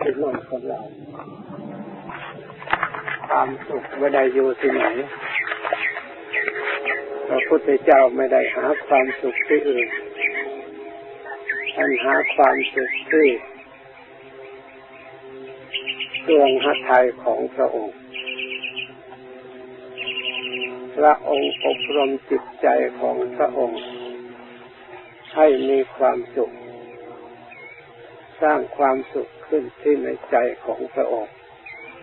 เป็นเรื่องของเราความสุขไม่ได้อยู่ที่ไหนพระพุทธเจ้าไม่ได้หาความสุขที่อื่นท่านหาความสุขที่ดวงหัตถยของพระองค์ พระองค์อบรมจิตใจของพระองค์ ให้มีความสุข สร้างความสุขขึ้นที่ในใจของพระองค์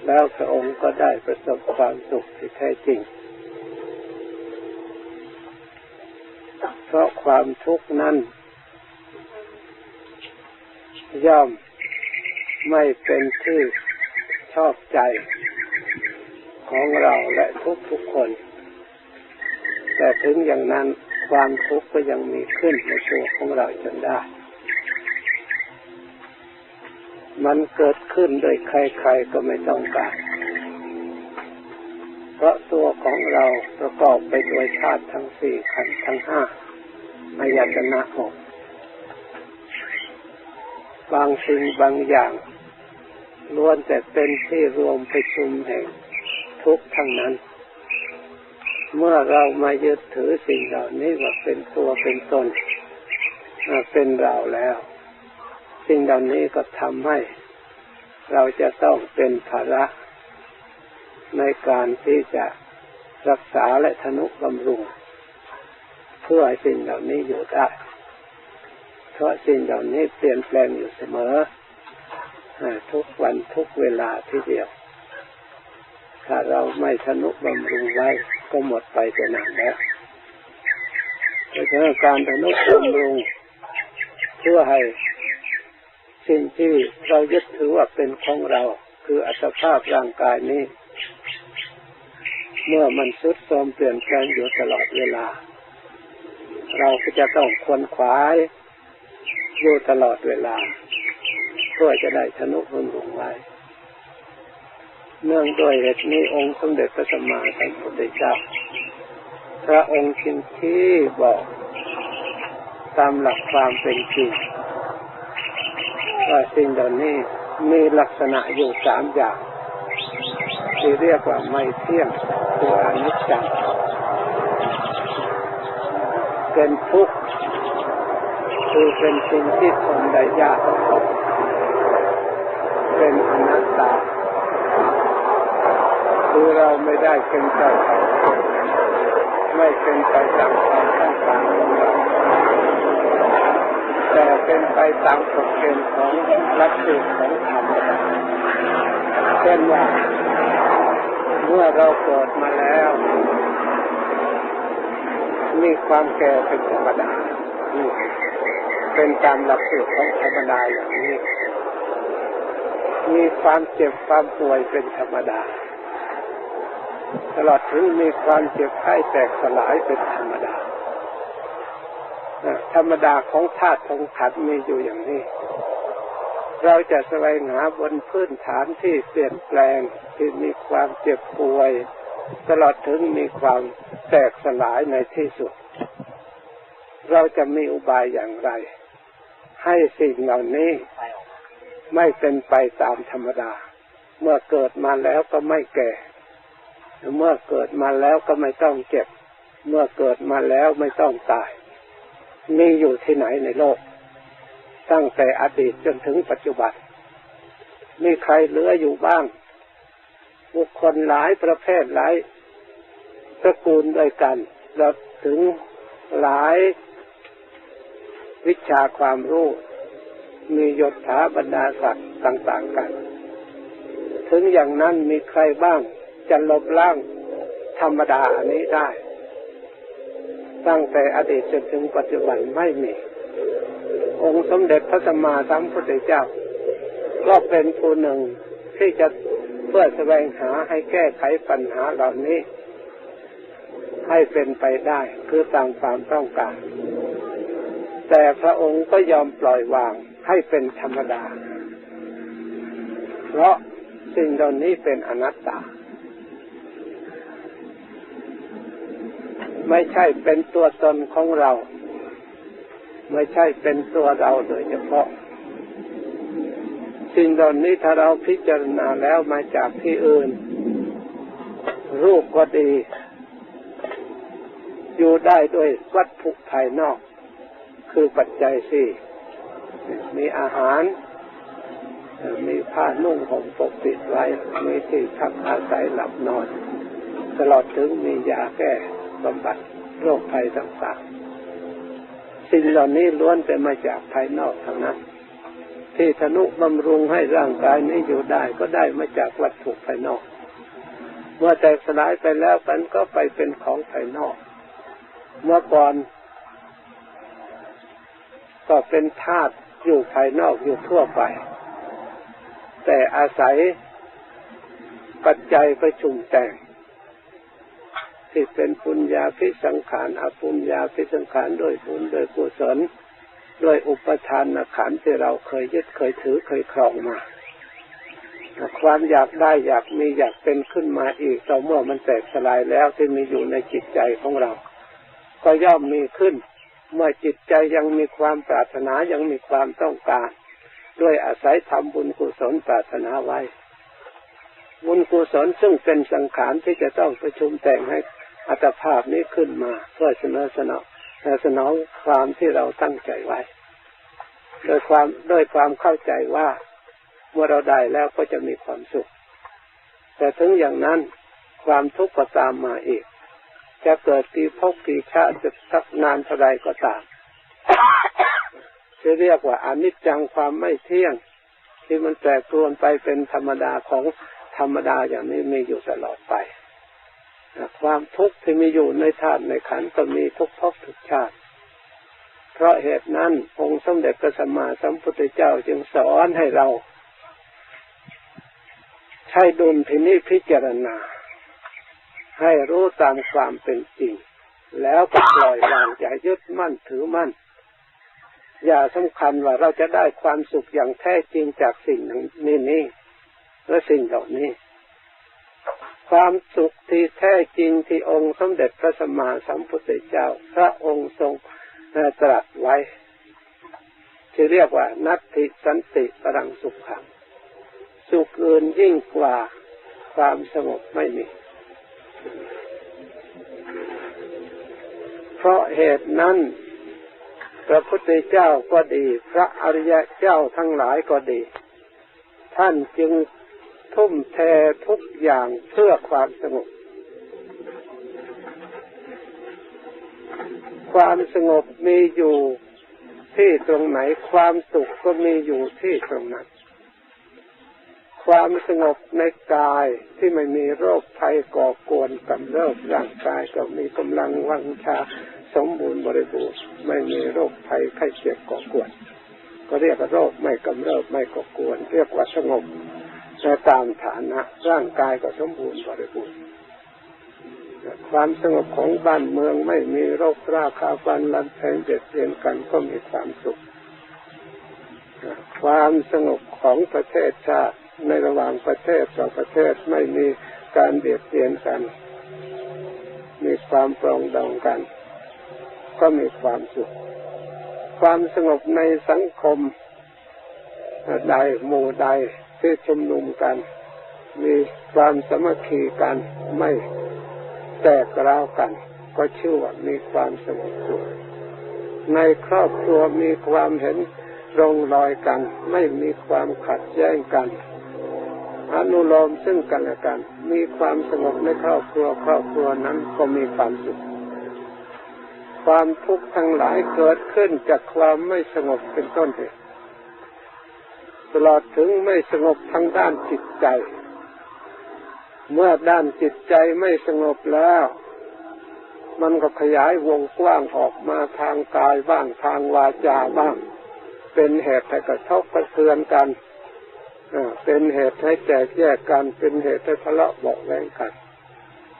แล้วพระองค์ก็ได้ประสบความสุขที่แท้จริง เพราะความทุกข์นั้น ย่อมไม่เป็นที่ชอบใจของเราและทุกทุกคน แต่ถึงอย่างนั้นความทุกข์ก็ยังมีขึ้นในตัวของเราจนได้ มันเกิดขึ้นโดยใครๆก็ไม่ต้องการ เพราะตัวของเราประกอบไปด้วยธาตุทั้งสี่ขันธ์ทั้งห้าอายตนะหกบางสิ่งบางอย่างล้วนแต่เป็นที่รวมประชุมแห่งทุกทั้งนั้น เมื่อเรามายึดถือสิ่งเหล่านี้ว่าเป็นตัวเป็นตนเป็นเราแล้ว สิ่งเหล่านี้ก็ทำให้ เราจะต้องเป็นภาระในการที่จะรักษาและทนุบำรุง เพื่อสิ่งเหล่านี้อยู่ได้ เพราะสิ่งเหล่านี้เปลี่ยนแปลงอยู่เสมอ ทุกวันทุกเวลาทีเดียว ถ้าเราไม่ทนุบำรุงไว้ก็หมดไปจะนานแล้วเพราะฉะนั้นการทนุบำรุงเพื่อให้ สิ่งที่เรายึดถือว่าเป็นของเรา คืออัตภาพร่างกายนี้ เมื่อมันสุดโทรมเปลี่ยนแปลงอยู่ตลอดเวลา เราก็จะต้องควนขวายอยู่ตลอดเวลาเพื่อจะได้ทนุบำรุงไว้เนื่องด้วยเหตุนี้องค์สมเด็จพระสัมมาสัมพุทธเจ้าพระองค์ชินที่บอกตามหลักความเป็นจริง สิ่งเหล่านี้มีลักษณะอยู่สามอย่างที่เรียกว่าไม่เที่ยงคืออนิจจังเป็นทุกข์คือเป็นสิ่งที่ทนได้ยากเป็นอนัตตาคือเราไม่ได้เป็นใจไม่เป็นไปตามความต้องการของเรา แต่เป็นไปตามกฎเกณฑ์ของลัทธิของธรรมเช่นว่าเมื่อเราเกิดมาแล้ว มีความแก่เป็นธรรมดาเป็นตามหลักสูตรของธรรมดาอย่างนี้ มีความเจ็บความป่วยเป็นธรรมดา ตลอดถึงมีความเจ็บไข้แตกสลายเป็นธรรมดา ธรรมดาของธาตุของขันมีอยู่อย่างนี้ เราจะแสวงหาบนพื้นฐานที่เปลี่ยนแปลงที่มีความเจ็บป่วย ตลอดถึงมีความแตกสลายในที่สุด เราจะมีอุบายอย่างไร ให้สิ่งเหล่านี้ไม่เป็นไปตามธรรมดา เมื่อเกิดมาแล้วก็ไม่แก่ เมื่อเกิดมาแล้วก็ไม่ต้องเจ็บ เมื่อเกิดมาแล้วไม่ต้องตาย มีอยู่ที่ไหนในโลก ตั้งแต่อดีตจนถึงปัจจุบัน มีใครเหลืออยู่บ้าง บุคคลหลายประเภทหลายตระกูลด้วยกันเราถึงหลายวิชาความรู้ มียศถาบรรดาศักดิ์ต่าง ๆกัน ถึงอย่างนั้นมีใครบ้างจะลบล้างธรรมดาอันนี้ได้ ตั้งแต่อดีตจนถึงปัจจุบันไม่มี องค์สมเด็จพระสัมมาสัมพุทธเจ้า ก็เป็นผู้หนึ่งที่จะเพื่อแสวงหาให้แก้ไขปัญหาเหล่านี้ ให้เป็นไปได้คือตามความต้องการ แต่พระองค์ก็ยอมปล่อยวางให้เป็นธรรมดา เพราะสิ่งเหล่านี้เป็นอนัตตา ไม่ใช่เป็นตัวตนของเรา ไม่ใช่เป็นตัวเราโดยเฉพาะสิ่งเหล่านี้ถ้าเราพิจารณาแล้วมาจากที่อื่น รูปก็ดี อยู่ได้ด้วยวัตถุภายนอก คือปัจจัยสี่มีอาหาร มีผ้านุ่งห่มปกปิดไว้ มีที่พักอาศัยหลับนอน ตลอดถึงมียาแก้ บำบัดโรคภัยต่างๆ สิ่งเหล่านี้ล้วนแต่มาจากภายนอกทั้งนั้น ที่ธนุบำรุงให้ร่างกายนี้อยู่ได้ก็ได้มาจากวัตถุภายนอก เมื่อแตกสลายไปแล้วมันก็ไปเป็นของภายนอก เมื่อก่อน ก็เป็นธาตุอยู่ภายนอกอยู่ทั่วไป แต่อาศัยปัจจัยประชุมแต่ง ที่เป็นปุญญาพิสังขารอปุญญาพิสังขารโดยบุญโดยกุศลโดยอุปทานขันที่เราเคยยึดเคยถือเคยครองมาความอยากได้อยากมีอยากเป็นขึ้นมาอีกต่อเมื่อมันแตกสลายแล้วที่มีอยู่ในจิตใจของเรา ก็ย่อมมีขึ้น เมื่อจิตใจยังมีความปรารถนายังมีความต้องการ ด้วยอาศัยทำบุญกุศลปรารถนาไว้ บุญกุศลซึ่งเป็นสังขารที่จะต้องประชุมแต่งให้ อัตภาพนี้ขึ้นมาเพื่อเสนอสนองสนองความที่เราตั้งใจไว้ โดยความโดยความเข้าใจว่าเมื่อเราได้แล้วก็จะมีความสุข แต่ถึงอย่างนั้นความทุกข์ก็ตามมาอีก จะเกิดปีพกปีชาจะสักนานเท่าไรก็ตามจะเรียกว่าอนิจจังความไม่เที่ยง ที่มันแปรปรวนไปเป็นธรรมดาของธรรมดาอย่างนี้มีอยู่ตลอดไป ความทุกข์ที่มีอยู่ในธาตุในขันก็มีทุกภพทุกชาติ เพราะเหตุนั้นองค์สมเด็จพระสัมมาสัมพุทธเจ้าจึงสอนให้เรา ใช้ดุลพินิจพิจารณา ให้รู้ตามความเป็นจริง แล้วก็ปล่อยวางอย่ายึดมั่นถือมั่น อย่าสำคัญว่าเราจะได้ความสุขอย่างแท้จริงจากสิ่งนี้นี้และสิ่งเหล่านี้ ความสุขที่แท้จริงที่องค์สมเด็จพระสัมมาสัมพุทธเจ้า พระองค์ทรงตรัสไว้ที่เรียกว่า นัตติสันติปรังสุขขัง สุขอื่นยิ่งกว่าความสงบไม่มี เพราะเหตุนั้น พระพุทธเจ้าก็ดี พระอริยเจ้าทั้งหลายก็ดี ท่านจึง ทุ่มเททุกอย่างเพื่อความสงบ ความสงบมีอยู่ที่ตรงไหน ความสุขก็มีอยู่ที่ตรงนั้น ความสงบในกายที่ไม่มีโรคภัยก่อกวนกำเริบร่างกายก็มีกำลังวังชาสมบูรณ์บริบูรณ์ไม่มีโรคภัยไข้เจ็บก่อกวน ก็เรียกว่าโรคไม่กำเริบไม่ก่อกวน เรียกว่าสงบ แต่ตามฐานะร่างกายก็สมบูรณ์บริบูรณ์ความสงบของบ้านเมืองไม่มีโรคราคาฟันลันแทงเด็ดเรียนกันก็มีความสุข ความสงบของประเทศชาติในระหว่างประเทศสอประเทศไม่มีการเบียดเบียนกัน มีความปรองดองกัน ก็มีความสุข ความสงบในสังคมใดหมู่ใด ที่ชุมนุมกัน มีความสมัคคีกันไม่แตกร้าวกัน ก็ชื่อว่ามีความสงบสุขในครอบครัวมีความเห็นรงรอยกัน ไม่มีความขัดแย้งกันอนุโลมซึ่งกันและกัน มีความสงบในครอบครัวครอบครัวนั้นก็มีความสุข ความทุกข์ทั้งหลายเกิดขึ้นจากความไม่สงบเป็นต้นเหตุ ตลอดถึงไม่สงบทางด้านจิตใจ เมื่อด้านจิตใจไม่สงบแล้ว มันก็ขยายวงกว้างออกมาทางกายบ้างทางวาจาบ้าง เป็นเหตุให้กระทบกระเทือนกันเป็นเหตุให้แตกแยกกัน เป็นเหตุให้ทะเลาะเบาแวงกัน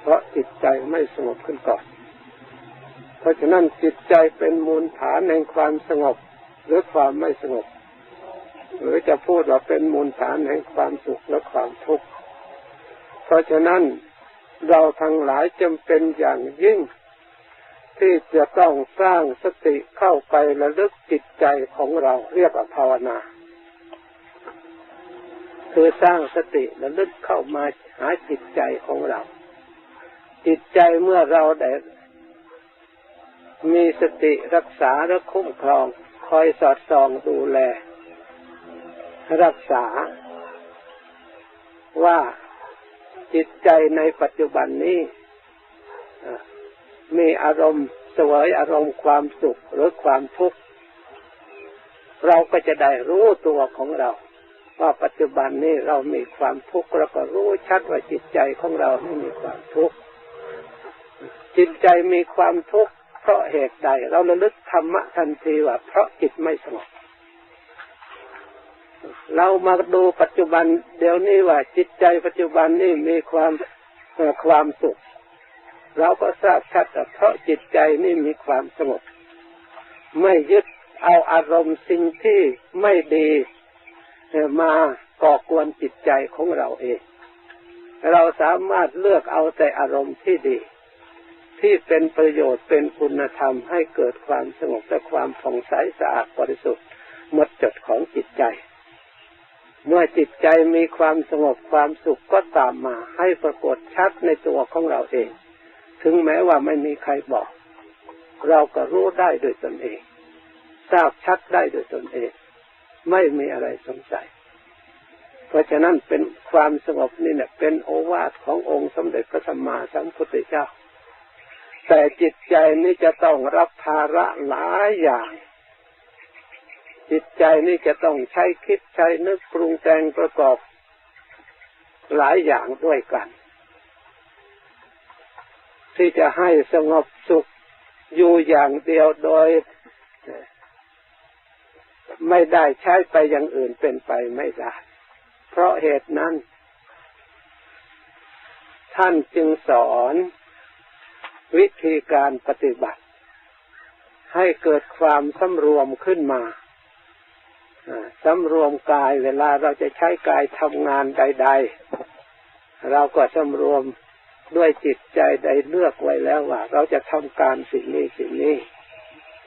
เพราะจิตใจไม่สงบขึ้นก่อน เพราะฉะนั้นจิตใจเป็นมูลฐานแห่งความสงบหรือความไม่สงบ หรือจะพูดว่าเป็นมูลฐานแห่งความสุขและความทุกข์เพราะฉะนั้นเราทั้งหลายจำเป็นอย่างยิ่ง ที่จะต้องสร้างสติเข้าไประลึกจิตใจของเราเรียกว่าภาวนา คือสร้างสติระลึกเข้ามาหาจิตใจของเรา จิตใจเมื่อเราได้มีสติรักษาและคุ้มครอง คอยสอดส่องดูแล รักษาว่าจิตใจในปัจจุบันนี้มีอารมณ์สวยอารมณ์ความสุขหรือความทุกข์เราก็จะได้รู้ตัวของเรา ว่าปัจจุบันนี้เรามีความทุกข์เราก็รู้ชัดว่าจิตใจของเราไม่มีความทุกข์จิตใจมีความทุกข์เพราะเหตุใด เราระลึกธรรมะทันทีว่าเพราะจิตไม่สงบ เรามาดูปัจจุบัน เดี๋ยวนี้ว่าจิตใจปัจจุบันนี้มีความความสุข เราก็ทราบชัดเพราะจิตใจนี่มีความสงบไม่ยึดเอาอารมณ์สิ่งที่ไม่ดีมาก่อกวนจิตใจของเราเอง เราสามารถเลือกเอาแต่อารมณ์ที่ดี ที่เป็นประโยชน์เป็นคุณธรรมให้เกิดความสงบและความผ่องใสสะอาดบริสุทธิ์หมดจดของจิตใจ เมื่อจิตใจมีความสงบความสุขก็ตามมาให้ปรากฏชัดในตัวของเราเอง ถึงแม้ว่าไม่มีใครบอก เราก็รู้ได้โดยตนเอง ทราบชัดได้โดยตนเอง ไม่มีอะไรสงสัย เพราะฉะนั้นเป็นความสงบนี่เนี่ยเป็นโอวาทขององค์สมเด็จพระสัมมาสัมพุทธเจ้า แต่จิตใจนี่จะต้องรับภาระหลายอย่าง จิตใจนี่จะต้องใช้คิดใช้นึกปรุงแต่งประกอบหลายอย่างด้วยกัน ที่จะให้สงบสุขอยู่อย่างเดียวโดย ไม่ได้ใช้ไปอย่างอื่นเป็นไปไม่ได้ เพราะเหตุนั้น ท่านจึงสอนวิธีการปฏิบัติ ให้เกิดความสำรวมขึ้นมา สำรวมกายเวลาเราจะใช้กายทำงานใด ๆ เราก็สำรวมด้วยจิตใจใดเลือกไว้แล้วว่า เราจะทำการสิ่งนี้สิ่งนี้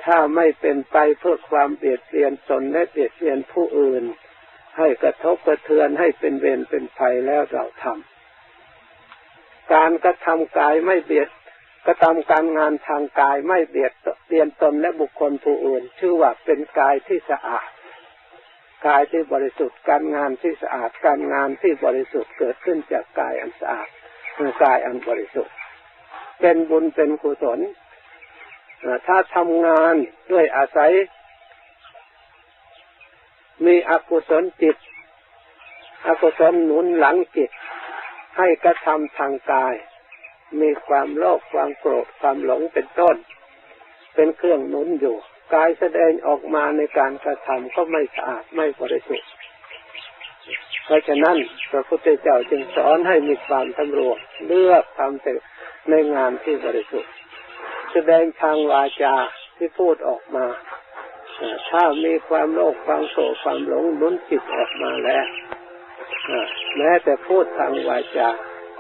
ถ้าไม่เป็นไปเพื่อความเบียดเบียนตนและเบียดเบียนผู้อื่น ให้กระทบกระเทือนให้เป็นเวรเป็นภัยแล้วเราทำการกระทำกายไม่เบียดกระทำการงานทางกายไม่เบียดเบียนตนและบุคคลผู้อื่น ชื่อว่าเป็นกายที่สะอาด กายที่บริสุทธิ์ การงานที่สะอาด การงานที่บริสุทธิ์เกิดขึ้นจากกายอันสะอาดคือกายอันบริสุทธิ์ เป็นบุญเป็นกุศลถ้าทำงานด้วยอาศัย มีอกุศลจิต อกุศลหนุนหลังจิต ให้กระทำทางกาย มีความโลภความโกรธความหลงเป็นต้น เป็นเครื่องหนุนอยู่ กายแสดงออกมาในการกระทำก็ไม่สะอาดไม่บริสุทธิ์ เพราะฉะนั้นพระพุทธเจ้าจึงสอนให้มีความทำรวมเลือกทำแต่ในงานที่บริสุทธิ์ แสดงทางวาจาที่พูดออกมา ถ้ามีความโลภความโศกความหลงนุนจิตออกมาแล้วแม้แต่พูดทางวาจา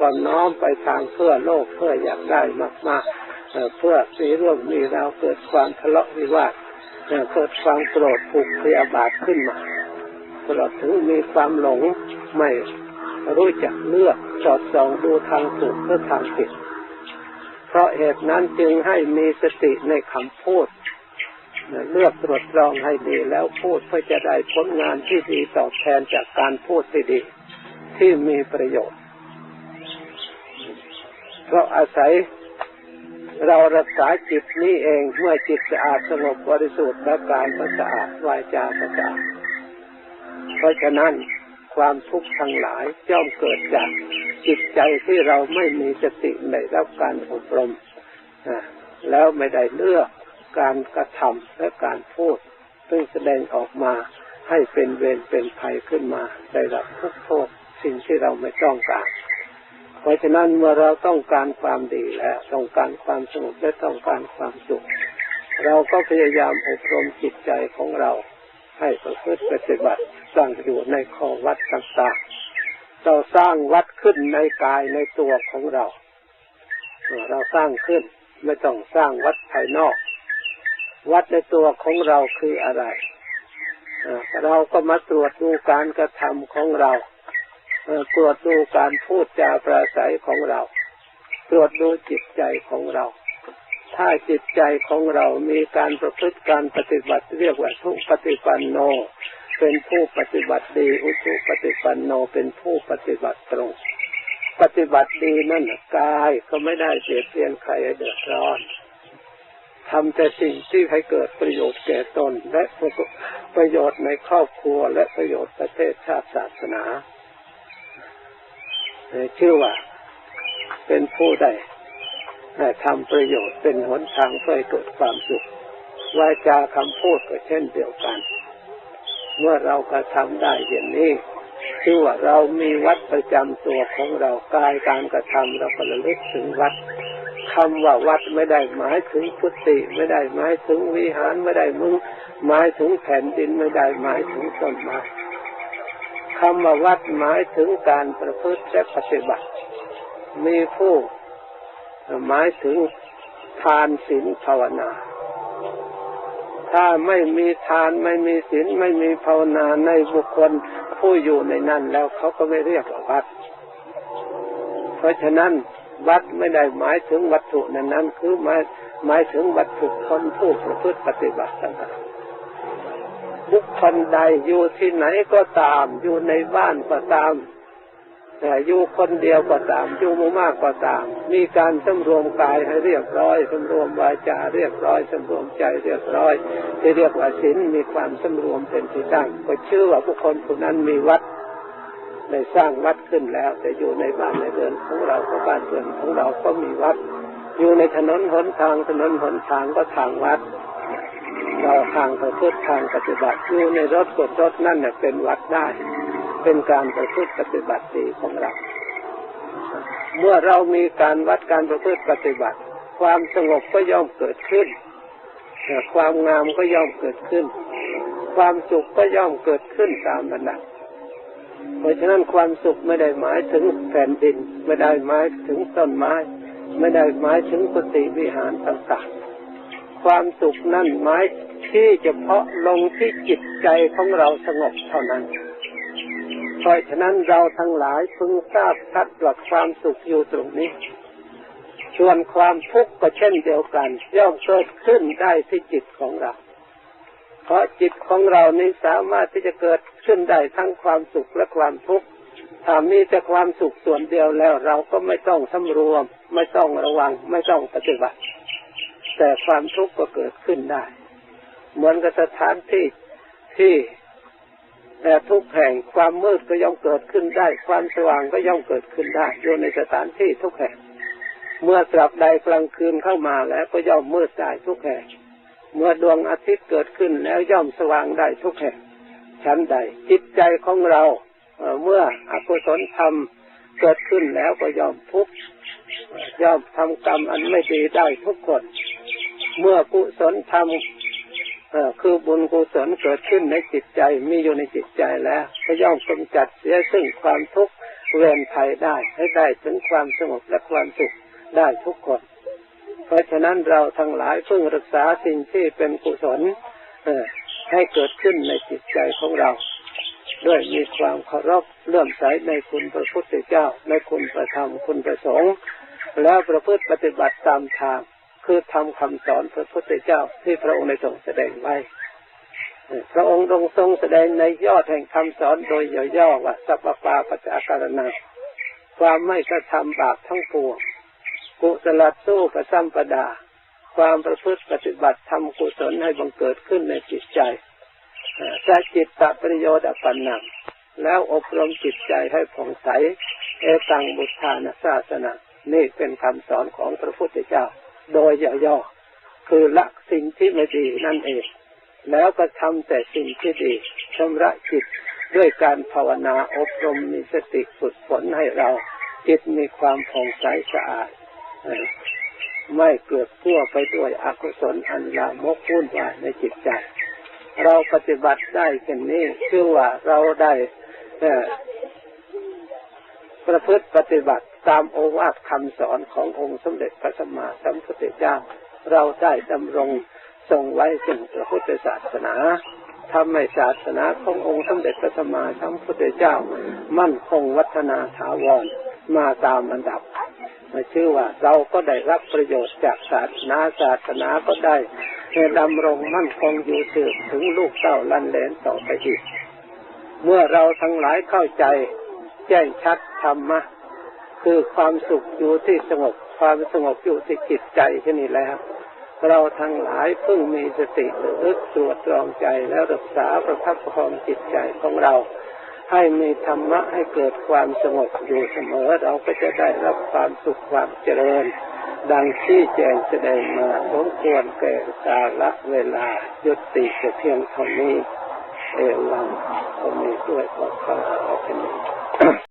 ก็น้อมไปทางเพื่อโลกเพื่ออยากได้มากๆ เพื่อสีร่วมมีเราเกิดความทะเลาะวิวาทเกิดความโกรธผูกพยาบาทขึ้นมาตลอดถึงมีความหลงไม่รู้จักเลือกสอดส่องดูทางถูกเพื่อทางผิด เพราะเหตุนั้นจึงให้มีสติในคำพูด เลือกตรวจรองให้ดีแล้วพูดเพื่อจะได้ผลงานที่ดีตอบแทนจากการพูดที่ดี ที่มีประโยชน์ เพราะอาศัย เรารักษาจิตนี้เองเมื่อจิตสะอาดสงบบริสุทธิ์และกายก็สะอาดวายจาก็สะอาดเพราะฉะนั้นความทุกข์ทั้งหลายย่อมเกิดจากจิตใจที่เราไม่มีสติในรับการอบรมแล้วไม่ได้เลือกการกระทำและการพูด ซึ่งแสดงออกมาให้เป็นเวรเป็นภัยขึ้นมา ได้รับทุกโทษสิ่งที่เราไม่ต้องการ เพราะฉะนั้นเมื่อเราต้องการความดีและต้องการความสงบและต้องการความสุข เราก็พยายามอบรมจิตใจของเรา ให้ประพฤติปฏิบัติตั้งอยู่ในข้อวัดต่างๆเราสร้างวัดขึ้นในกายในตัวของเรา เราสร้างขึ้นไม่ต้องสร้างวัดภายนอก วัดในตัวของเราคืออะไรเราก็มาตรวจดูการกระทำของเรา ตรวจดูการพูดจาปราศัยของเรา ตรวจดูจิตใจของเรา ถ้าจิตใจของเรามีการประพฤติการปฏิบัติเรียกว่าทุปฏิปันโน เป็นผู้ปฏิบัติดีอุชุปฏิปันโนเป็นผู้ปฏิบัติตรง ปฏิบัติดีนั่นกายก็ไม่ได้เสียเพียนใครเดือดร้อนทำแต่สิ่งที่ให้เกิดประโยชน์แก่ตน และประโยชน์ในครอบครัวและประโยชน์ประเทศชาติศาสนา ชื่อว่าเป็นผู้ใดทำประโยชน์เป็นหนทางเพื่อเกิดความสุขวาจาคำพูดก็เช่นเดียวกัน เมื่อเรากระทำได้อย่างนี้ชื่อว่าเรามีวัดประจำตัวของเรากายการกระทำเราก็ระลึกถึงวัดคำว่าวัดไม่ได้หมายถึงพุทธิไม่ได้หมายถึงวิหารไม่ได้มึงหมายถึงแผ่นดินไม่ได้หมายถึงต้นไม้ คำว่าวัดหมายถึงการประพฤติและปฏิบัติ มีผู้หมายถึงทานศีลภาวนา ถ้าไม่มีทานไม่มีศีลไม่มีภาวนาในบุคคลผู้อยู่ในนั้นแล้วเขาก็ไม่เรียกว่าวัด เพราะฉะนั้นวัดไม่ได้หมายถึงวัตถุนั้นนั้นคือหมายหมายถึงวัตถุคนผู้ประพฤติปฏิบัติต่าง บุคคลใดอยู่ที่ไหนก็ตาม อยู่ในบ้านก็ตามแต่อยู่คนเดียวก็ตามอยู่มู่มากก็ตาม มีการสำรวมกายให้เรียบร้อยสำรวมวาจาเรียบร้อยสำรวมใจเรียบร้อยที่เรียกว่าศีลมีความสำรวมเป็นที่ตั้งก็ชื่อว่าบุคคลผู้นั้นมีวัดได้สร้างวัดขึ้นแล้ว แต่อยู่ในบ้านในเรือนของเราก็บ้านเรือนของเราก็มีวัด อยู่ในถนนหนทางถนนหนทางก็ทางวัด เราทางประพฤติทางปฏิบัติอยู่ในรถกดรถนั่นเนี่ยเป็นวัดได้ เป็นการประพฤติปฏิบัติดีของเรา เมื่อเรามีการวัดการประพฤติปฏิบัติ ความสงบก็ย่อมเกิดขึ้น ความงามก็ย่อมเกิดขึ้น ความสุขก็ย่อมเกิดขึ้นตามระดับเพราะฉะนั้นความสุขไม่ได้หมายถึงแผ่นดิน ไม่ได้หมายถึงต้นไม้ ไม่ได้หมายถึงกุฏิวิหารต่างๆ ความสุขนั่นหมายที่เฉพาะลงที่จิตใจของเราสงบเท่านั้น เพราะฉะนั้นเราทั้งหลายพึงทราบชัดว่าความสุขอยู่ตรงนี้ ส่วนความทุกข์ก็เช่นเดียวกัน ย่อมเกิดขึ้นได้ที่จิตของเรา เพราะจิตของเรานี้สามารถที่จะเกิดขึ้นได้ทั้งความสุขและความทุกข์ถ้ามีแต่ความสุขส่วนเดียวแล้ว เราก็ไม่ต้องสำรวม ไม่ต้องระวัง ไม่ต้องปฏิบัติ แต่ความทุกข์ก็เกิดขึ้นได้ เหมือนกับสถานที่ที่แต่ทุกแห่งความมืดก็ย่อมเกิดขึ้นได้ ความสว่างก็ย่อมเกิดขึ้นได้อยู่ในสถานที่ทุกแห่ง เมื่อกลับใดกลางคืนเข้ามาแล้วก็ย่อมมืดได้ทุกแห่ง เมื่อดวงอาทิตย์เกิดขึ้นแล้วย่อมสว่างได้ทุกแห่ง ชั้นใด จิตใจของเราเมื่ออกุศลธรรมเกิดขึ้นแล้วก็ย่อมทุกข์ย่อมทำกรรมอันไม่ดีได้ทุกคน เมื่อกุศลธรรมคือบุญกุศลเกิดขึ้นในจิตใจมีอยู่ในจิตใจแล้ว ก็ย่อมกำจัดเสียซึ่งความทุกข์เวรภัยได้ให้ได้ถึงความสงบและความสุขได้ทุกคน เพราะฉะนั้นเราทั้งหลายเพิ่งรักษาสิ่งที่เป็นกุศลให้เกิดขึ้นในจิตใจของเรา ด้วยมีความเคารพเลื่อมใสในคุณพระพุทธเจ้า ในคุณประธรรมคุณประสงค์แล้วประพฤติปฏิบัติตามทาง คือทำคำสอนพระพุทธเจ้าที่พระองค์ได้ทรงแสดงไว้พระองค์ทรงแสดงในยอดแห่งคำสอนโดยย่อๆว่าสัพพะปัจจาการณาความไม่กระทำบาปทั้งปวงกุศลสู้กับสัมปดา ความประพฤติปฏิบัติทำกุศลให้บังเกิดขึ้นในจิตใจจะจิตตประโยชน์ปัญญาแล้วอบรมจิตใจให้ผ่องใสเอตังบุทานาศาสนานี่เป็นคำสอนของพระพุทธเจ้า โดยย่อๆคือละสิ่งที่ไม่ดีนั่นเอง แล้วก็ทำแต่สิ่งที่ดีชำระจิตด้วยการภาวนาอบรมมีสติฝึกฝนให้เรา จิตมีความผ่องใสสะอาดไม่เกิดทั่วไปด้วยอกุศลอันลามกวุ่นวายในจิตใจ เราปฏิบัติได้เช่นนี้ชื่อว่าเราได้ประพฤติปฏิบัติ ตามโอวาทคำสอนขององค์สมเด็จพระสัมมาสัมพุทธเจ้า เราได้ดำรงทรงไว้ซึ่งพระพุทธศาสนาทำให้ศาสนาขององค์สมเด็จพระสัมมาสัมพุทธเจ้า มั่นคงวัฒนาถาวรมาตามอันดับชื่อว่าเราก็ได้รับประโยชน์จากศาสนาศาสนาก็ได้ดำรงมั่นคงอยู่สืบถึงลูกเต้าลันเลนต่อไปอีก เมื่อเราทั้งหลายเข้าใจ แจ้งชัดธรรมะ คือความสุขอยู่ที่สงบ ความสงบอยู่ที่จิตใจแค่นี้แล้ว เราทั้งหลายเพิ่งมีสติระลึกตรวจตรองใจแล้วรักษาประทับประคองจิตใจของเรา ให้มีธรรมะให้เกิดความสงบอยู่เสมอ เราก็จะได้รับความสุขความเจริญ ดังที่แจงแสดงมาสมควรแก่กาลเวลายุติแต่เพียงเท่านี้เอวังก็มีด้วยขอความเป็นนี้